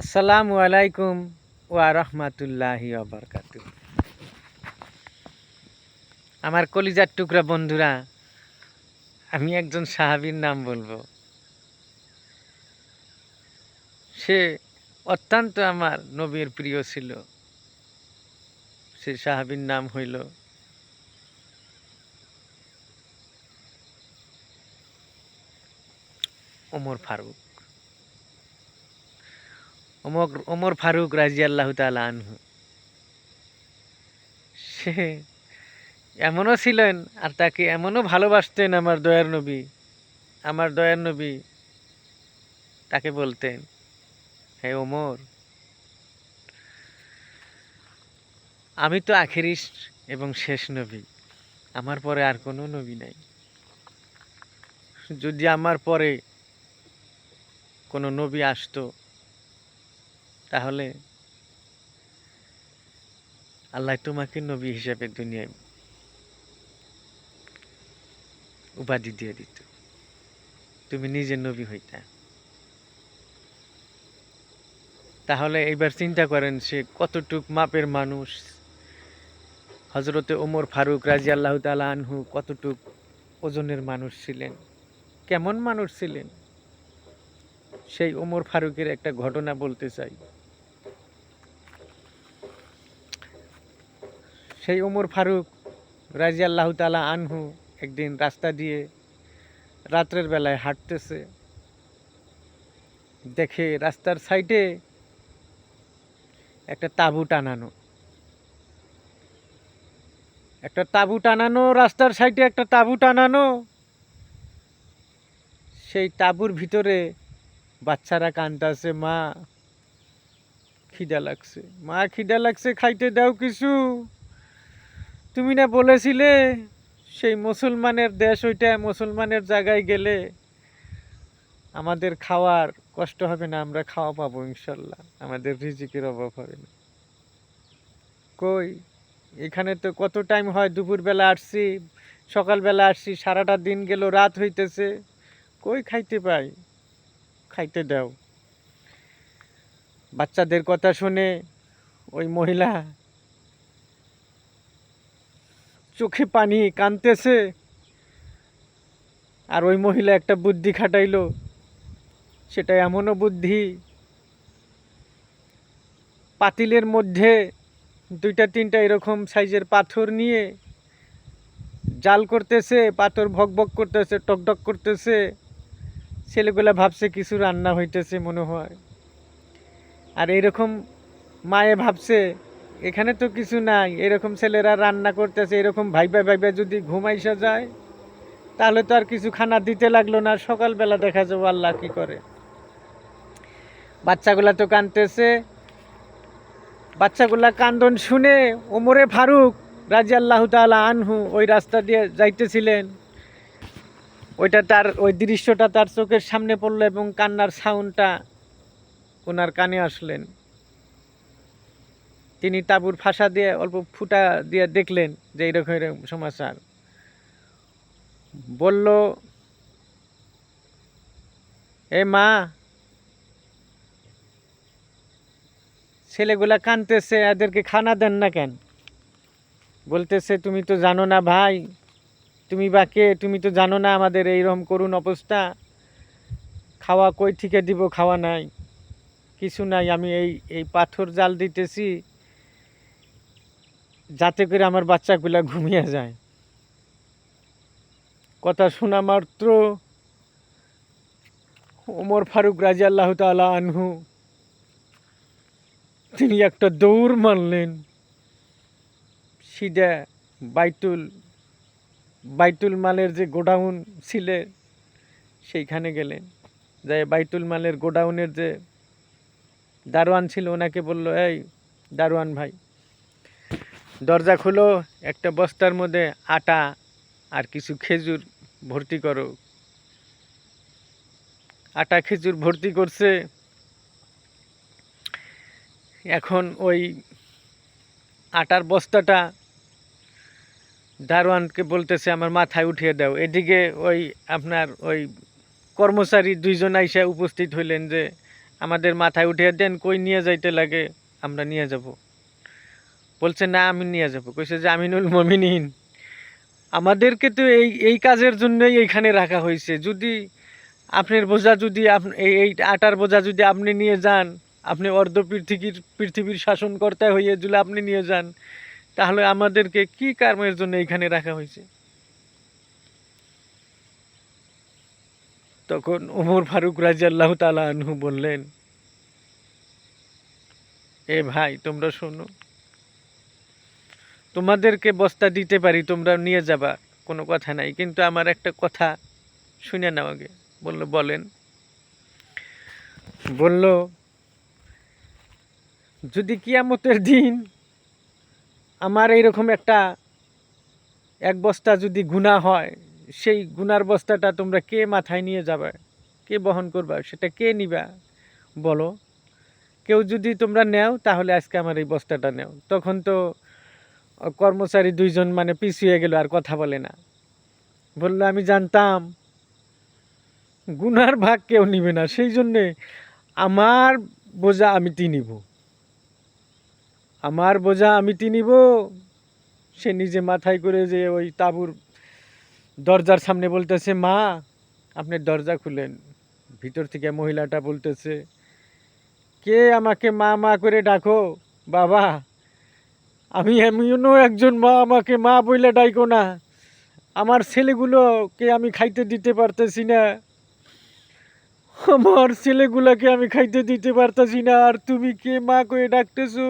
আসসালামু আলাইকুম ওয়া রহমাতুল্লাহি ওয়াবারকাত আমার কলিজার টুকরা বন্ধুরা, আমি একজন সাহাবীর নাম বলব। সে অত্যন্ত আমার নবীর প্রিয় ছিল। সে সাহাবীর নাম হইল ওমর ফারুক। ওমর ওমর ফারুক রাজি আল্লাহ তালা আনহু। সে এমনও ছিলেন আর তাকে এমনও ভালোবাসতেন আমার দয়ার নবী, আমার দয়ার নবী, তাকে বলতেন, হে ওমর, আমি তো আখেরিস এবং শেষ নবী, আমার পরে আর কোনো নবী নাই। যদি আমার পরে কোনো নবী আসতো তাহলে আল্লাহ তোমাকে নবী হিসাবে দুনিয়ায় উপাধি দিয়ে দিত। তুমি নিজে নবী হইতা। তাহলে এইবার চিন্তা করেন সে কতটুক মাপের মানুষ? হজরতে ওমর ফারুক রাজি আল্লাহ তালা আনহু কতটুক ওজনের মানুষ ছিলেন? কেমন মানুষ ছিলেন? সেই ওমর ফারুকের একটা ঘটনা বলতে চাই। সেই ওমর ফারুক রাজি আল্লাহ তালা আনহু একদিন রাস্তা দিয়ে রাত্রের বেলায় হাঁটতেছে। দেখে রাস্তার সাইডে একটা তাঁবু টানানো। একটা তাঁবু টানানো, রাস্তার সাইডে একটা তাঁবু টানানো। সেই তাঁবুর ভিতরে বাচ্চারা কান্দাছে মা, খিদা লাগছে, মা, খিদা লাগছে, খাইতে দাও কিছু। তুমি না বলেছিলে সেই মুসলমানের দেশ ওইটা মুসলমানের জায়গায় গেলে আমাদের খাওয়ার কষ্ট হবে না, আমরা খাওয়া পাবো ইনশাল্লাহ, আমাদের রিজিকের অভাব হবে না। কই, এখানে তো কত টাইম হয়, দুপুরবেলা আসছি, সকালবেলা আসছি, সারাটা দিন গেল, রাত হইতেছে, কই খাইতে পাই? খাইতে দাও। বাচ্চাদের কথা শুনে ওই মহিলা চোখে পানি কানতেছে। আর ওই মহিলা একটা বুদ্ধি খাটাইলো। সেটা এমনও বুদ্ধি, পাতিলের মধ্যে দুইটা তিনটা এরকম সাইজের পাথর নিয়ে জাল করতেছে, পাথর ভক ভক করতেছে টকটক করতেছে। ছেলেগুলা ভাবছে কিছু রান্না হইতেছে মনে হয়। আর এরকম মায়ে ভাবছে এখানে তো কিছু নাই। এরকম ছেলেরা রান্না করতেছে, এরকম ভাইবা ভাইবা যদি ঘুমাইসা যায়, তাহলে তো আর কিছু খানা দিতে লাগল না। সকালবেলা দেখা যাব আল্লাহ কি করে। বাচ্চাগুলা তো কানতেছে বাচ্চাগুলা কান্দন শুনে ওমরে ফারুক রাজি আল্লাহ তালা আনহু ওই রাস্তা দিয়ে যাইতেছিলেন। ওইটা তার, ওই দৃশ্যটা তার চোখের সামনে পড়ল এবং কান্নার সাউন্ডটা ওনার কানে আসলেন। তিনি তাঁবুর ফাঁসা দিয়ে অল্প ফুটা দিয়ে দেখলেন যে এইরকম এরকম সমাচার। বলল, এ মা, ছেলেগুলা কানতেছে এদেরকে খানা দেন না কেন? বলতেছে, তুমি তো জানো না ভাই, তুমি বা কে? তুমি তো জানো না আমাদের এইরকম করুন অবস্থা। খাওয়া কই থেকে দিব, খাওয়া নাই। কিছু নাই, আমি এই এই পাথর জাল দিতেছি যাতে করে আমার বাচ্চাগুলা ঘুমিয়ে যায়। কথা শোনা মাত্র ওমর ফারুক রাজি আল্লাহ তালা আনহু, তিনি একটা দৌড় মারলেন। সিধা বাইতুল বাইতুল মালের যে গোডাউন ছিল, সেইখানে গেলেন। যাই বাইতুল মালের গোডাউনের যে দারোয়ান ছিল, ওনাকে বলল, এই দারোয়ান ভাই দরজা খুলো, একটা বস্তার মধ্যে আটা আর কিছু খেজুর ভর্তি করো। আটা, খেজুর ভর্তি করছে। এখন ওই আটার বস্তাটা দারোয়ানকে বলতেছে, আমার মাথায় উঠিয়ে দাও। এদিকে ওই আপনার ওই কর্মচারী দুইজন আইসা উপস্থিত হইলেন যে, আমাদের মাথায় উঠিয়ে দেন, কই নিয়ে যাইতে লাগে? আমরা নিয়ে যাব। বলছে, না, আমি নিয়ে যাব। কইছে যে আমিনুল মমিনিন আমাদেরকে তো এই এই কাজের জন্যই এইখানে রাখা হয়েছে যদি আপনার বোঝা, যদি আপ- এই আটার বোঝা যদি আপনি নিয়ে যান, আপনি অর্ধ পৃথিবীর পৃথিবীর শাসনকর্তা হয়ে যদি আপনি নিয়ে যান, তাহলে আমাদেরকে কি কর্মের জন্য এইখানে রাখা হয়েছে তখন ওমর ফারুক রাজিয়াল্লাহ তালা আনহু বললেন, এ ভাই, তোমরা শোনো তোমাদেরকে বস্তা দিতে পারি, তোমরা নিয়ে যাবা, কোনো কথা নাই। কিন্তু আমার একটা কথা শুনে নাও আগে। বলল, বলেন। বলল, যদি কিয়ামতের দিন আমার এইরকম একটা এক বস্তা যদি গুণা হয়, সেই গুনার বস্তাটা তোমরা কে মাথায় নিয়ে যাবে? কে বহন করবা? সেটা কে নিবা? বলো, কেউ যদি তোমরা নেও, তাহলে আজকে আমার এই বস্তাটা নেও। তখন তো কর্মচারী দুইজন মানে পিছিয়ে গেল, আর কথা বলে না। বলল, আমি জানতাম, গুনার ভাগ কেউ নিবে না, সেই জন্যে আমার বোঝা আমি নিব। আমার বোঝা আমি নিব। সে নিজে মাথায় করে যে ওই তাঁবুর দরজার সামনে বলতেছে, মা, আপনি দরজা খুলেন, ভিতর থেকে মহিলাটা বলতেছে, কে আমাকে মা মা করে ডাকো, বাবা আমি এমনও একজন মা, আমাকে মা বইলে ডাইকো না। আমার ছেলেগুলোকে আমি খাইতে দিতে পারতেছি না। আমার ছেলেগুলোকে আমি খাইতে দিতে পারতেছি না। আর তুমি কে মা করে ডাকতেছো?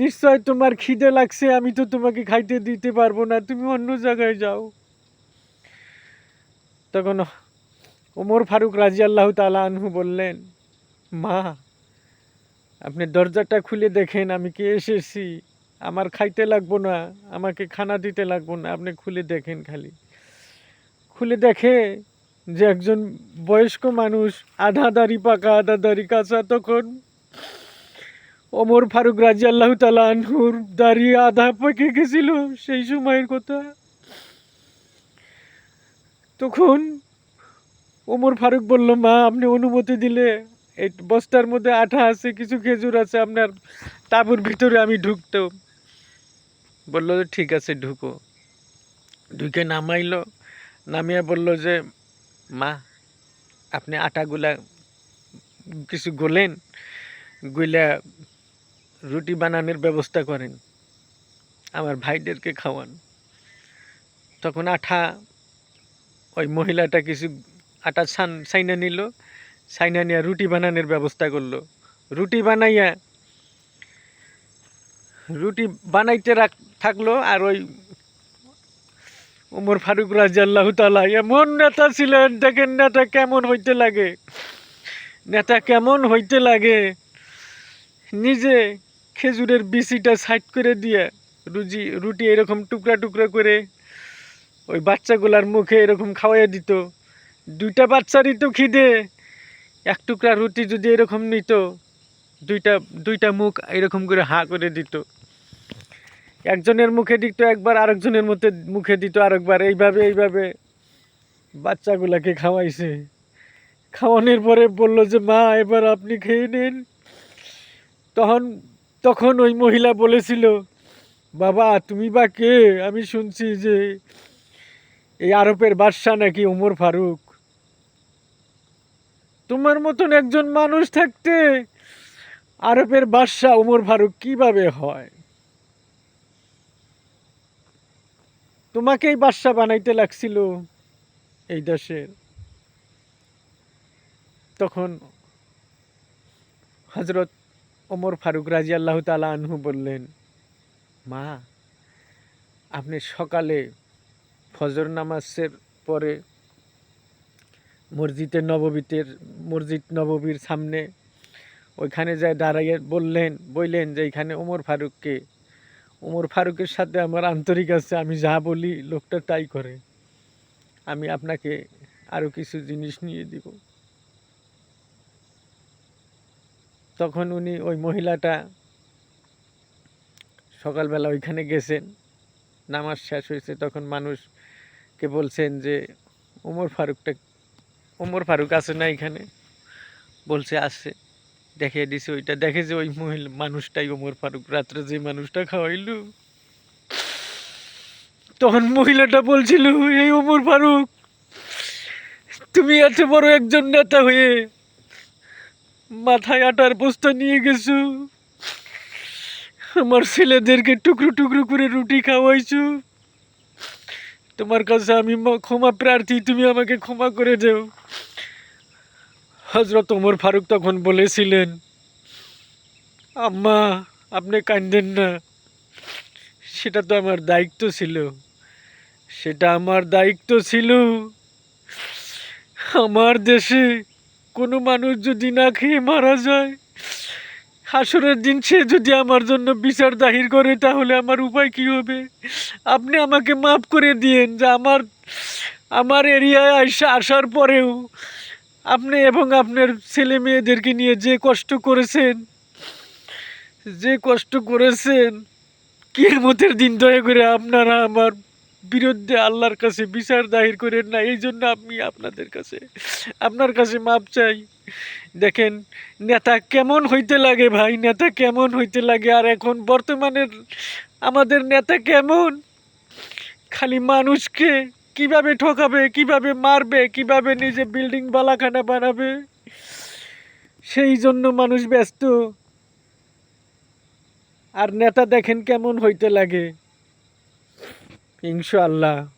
নিশ্চয় তোমার খিদে লাগছে, আমি তো তোমাকে খাইতে দিতে পারব না। তুমি অন্য জায়গায় যাও। তখন ওমর ফারুক রাজি আল্লাহ তালা আনহু বললেন, মা আপনি দরজাটা খুলে দেখেন, আমি কে এসেছি? আমার খাইতে লাগবো না, আমাকে খানা দিতে লাগবো না, আপনি খুলে দেখেন খালি। খুলে দেখে যে একজন বয়স্ক মানুষ, আধা দাড়ি পাকা, আধা দাড়ি কাঁচা, তখন ওমর ফারুক রাজি আল্লাহ তালা আনহুর দাড়ি আধা পেকে গেছিল সেই সময়ের কথা। তখন ওমর ফারুক বলল, মা, আপনি অনুমতি দিলে এই বস্তার মধ্যে আঠা আছে, কিছু খেজুর আছে, আপনার তাঁবুর ভিতরে আমি ঢুকতো। বলল যে, ঠিক আছে, ঢুকো। ঢুকে নামাইলো, নামিয়ে বলল যে, মা, আপনি আটাগুলা কিছু গোলেন, গুইলা রুটি বানানোর ব্যবস্থা করেন, আমার ভাইদেরকে খাওয়ান। তখন আঠা, ওই মহিলাটা কিছু আটা ছান সাইনা নিল সাইনা নিয়ে রুটি বানানোর ব্যবস্থা করল। রুটি বানাইয়া, রুটি বানাইতে রাখ, থাকল আর ওই ওমর ফারুক রাজিয়াল্লাহ তালা এমন নেতা ছিলেন, দেখেন নেতা কেমন হইতে লাগে। নেতা কেমন হইতে লাগে, নিজে খেজুরের বিচিটা সাইড করে দিয়ে রুজি, রুটি এরকম টুকরা টুকরা করে ওই বাচ্চাগুলার মুখে এরকম খাওয়াইয়া দিত। দুইটা বাচ্চারই তো খিদে। এক টুকরা রুটি যদি এরকম নিত, দুইটা দুইটা মুখ এরকম করে হা করে দিত। একজনের মুখে দিত, একবার আরেকজনের মধ্যে মুখে দিত, আরেকবার এইভাবে এইভাবে। বাচ্চাগুলাকে খাওয়াইছে। খাওয়ানোর পরে বলল যে, মা, এবার আপনি খেয়ে নিন। তখন তখন ওই মহিলা বলেছিল, বাবা, তুমি বা কে? আমি শুনছি যে, এই আরবের বাদশাহ নাকি ওমর ফারুক। তোমার মতন একজন মানুষ থাকতে আরবের বাদশাহ ওমর ফারুক কীভাবে হয়? তোমাকেই বাদশাহ বানাইতে লাগছিল এই দেশের। তখন হজরত ওমর ফারুক রাজি আল্লাহ তালা আনহু বললেন, মা, আপনি সকালে ফজর নামাজের পরে মসজিদের নববীতের, মসজিদ নববীর সামনে ওইখানে যায় দাঁড়াইয়ে বললেন বললেন যে এখানে ওমর ফারুককে ওমর ফারুকের সাথে আমার আন্তরিক আছে, আমি যা বলি লোকটা তাই করে। আমি আপনাকে আরও কিছু জিনিস নিয়ে দিব। তখন উনি ওই মহিলাটা সকালবেলা ওইখানে গেছেন, নামাজ শেষ হয়েছে, তখন মানুষকে বলছেন যে ওমর ফারুকটা ওমর ফারুক আছে না এখানে? বলছে আসছে দেখিয়ে দিছে ওইটা। দেখে যে ওই মহিলা, মানুষটাই ওমর ফারুক। রাত্রে যে মানুষটা খাওয়াইলো, তখন মহিলাটা বলছিল, এই ওমর ফারুক, তুমি এত বড় একজন নেতা হয়ে মাথায় আটার বস্তা নিয়ে গেছো। আমার ছেলেদেরকে টুকরো টুকরো করে রুটি খাওয়াইছো। তোমার কাছে আমি ক্ষমা প্রার্থী, তুমি আমাকে ক্ষমা করে দেও। হজরত ওমর ফারুক তখন বলেছিলেন, আম্মা, আপনি কান্দেন না। সেটা তো আমার দায়িত্ব ছিল। সেটা আমার দায়িত্ব ছিল। আমার দেশে কোনো মানুষ যদি না খেয়ে মারা যায় হাসরের দিন সে যদি আমার জন্য বিচার দাহির করে, তাহলে আমার উপায় কি হবে? আপনি আমাকে মাফ করে দিয়েন যে আমার আমার এরিয়ায় আসা আসার পরেও আপনি এবং আপনার ছেলে মেয়েদেরকে নিয়ে যে কষ্ট করেছেন, যে কষ্ট করেছেন, কিয়ামতের দিন দয়া করে আপনারা আমার বিরুদ্ধে আল্লাহর কাছে বিচার দাহির করেন না। এই জন্য আমি আপনাদের কাছে, আপনার কাছে মাপ চাই। দেখেন, নেতা কেমন হইতে লাগে ভাই, নেতা কেমন হইতে লাগে? আর এখন বর্তমানের আমাদের নেতা কেমন? খালি মানুষকে কীভাবে ঠকাবে, কীভাবে মারবে, কীভাবে নিজে বিল্ডিং বালাখানা বানাবে? সেই জন্য মানুষ ব্যস্ত। আর নেতা দেখেন কেমন হইতে লাগে। ইনশাআল্লাহ।